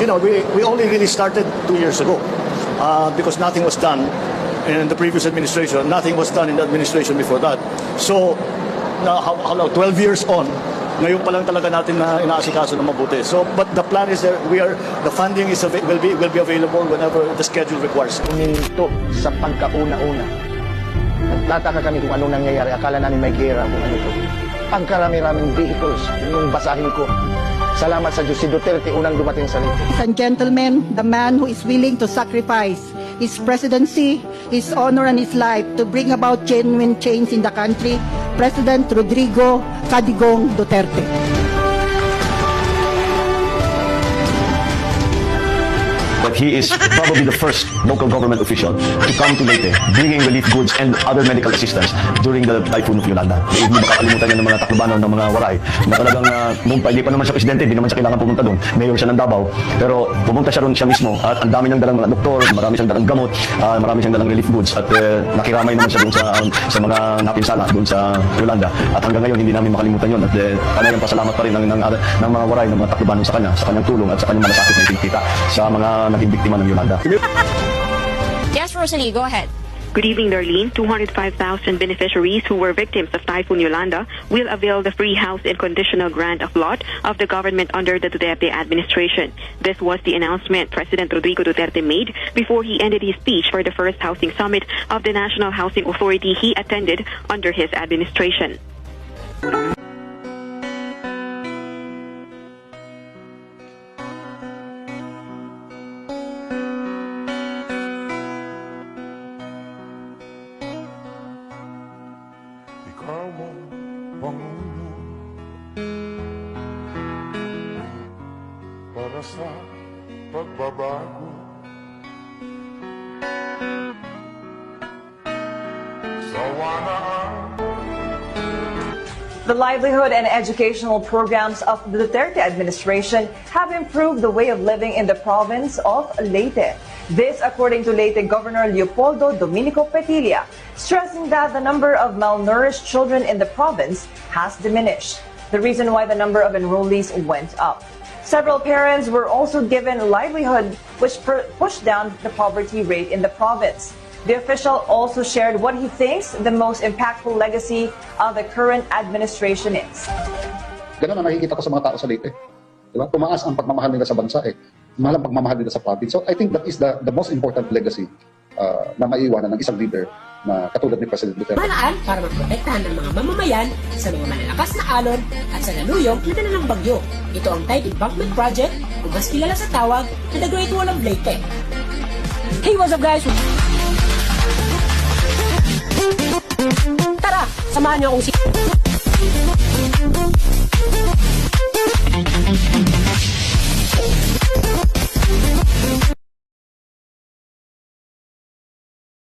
you know, we, we only really started two years ago uh, because nothing was done in the previous administration. Nothing was done in the administration before that. So, na, how, how long, 12 years on, ngayon pa lang talaga natin na inaasikaso ng mabuti. So, but the plan is there, we are, the funding is, will be, will be available whenever the schedule requires. Huminto sa pagkauna-una. Nagtataka kami kung anong nangyayari. Akala namin may gera kung ano ito. Pagkarami-raming vehicles, yung basahin ko. Salamat sa Diyos, si Duterte unang dumating sa. Ladies and gentlemen, the man who is willing to sacrifice his presidency, his honor, and his life to bring about genuine change in the country, President Rodrigo Cadigong Duterte. He is probably the first local government official to come to Leyte bringing relief goods and other medical assistance during the typhoon of Yolanda. Hindi makakalimutan yan ng mga Taclobanon, ng mga Waray, na talagang uh, nung pa, hindi pa naman siya presidente, hindi naman siya kailangan pumunta doon. Mayor siya ng Davao. Pero pumunta siya roon siya mismo at ang dami niyang dalang mga doktor, marami siyang dalang gamot, ah, marami siyang dalang relief goods at eh, nakiramay naman siya doon sa, um, sa mga napinsala doon sa Yolanda. At hanggang ngayon hindi namin makalimutan yun at eh, talagang pasalamat pa rin ng, ng, ng, mga Waray, ng mga Taclobanon sa kanya, sa kanyang tulong at sa kanyang malasakit na itinitita sa mga naging biktima ng Yolanda. Yes, Rosalie, go ahead. Good evening, Darlene. 205,000 beneficiaries who were victims of Typhoon Yolanda will avail the free house and conditional grant of lot of the government under the Duterte administration. This was the announcement President Rodrigo Duterte made before he ended his speech for the first housing summit of the National Housing Authority he attended under his administration. Para sa pagbabago. The livelihood and educational programs of the Duterte administration have improved the way of living in the province of Leyte. This according to Leyte Governor Leopoldo Dominico Petilla, stressing that the number of malnourished children in the province has diminished. The reason why the number of enrollees went up. Several parents were also given livelihood, which pushed down the poverty rate in the province. The official also shared what he thinks the most impactful legacy of the current administration is. Ganun ang nakikita ko sa mga tao sa Leyte. Di ba? Tumaas ang pagmamahal nila sa bansa eh. Mahal ang pagmamahal nila sa province. So I think that is the the most important legacy uh, na maiiwanan ng isang leader na katulad ni President Duterte. Paraan para maprotektahan ng mga mamamayan sa mga malalakas na alon at sa laluyong na ng bagyo. Ito ang Tide Embankment Project o mas kilala sa tawag na The Great Wall of Leyte. Hey, what's up guys? Tara, samahan niyo akong si...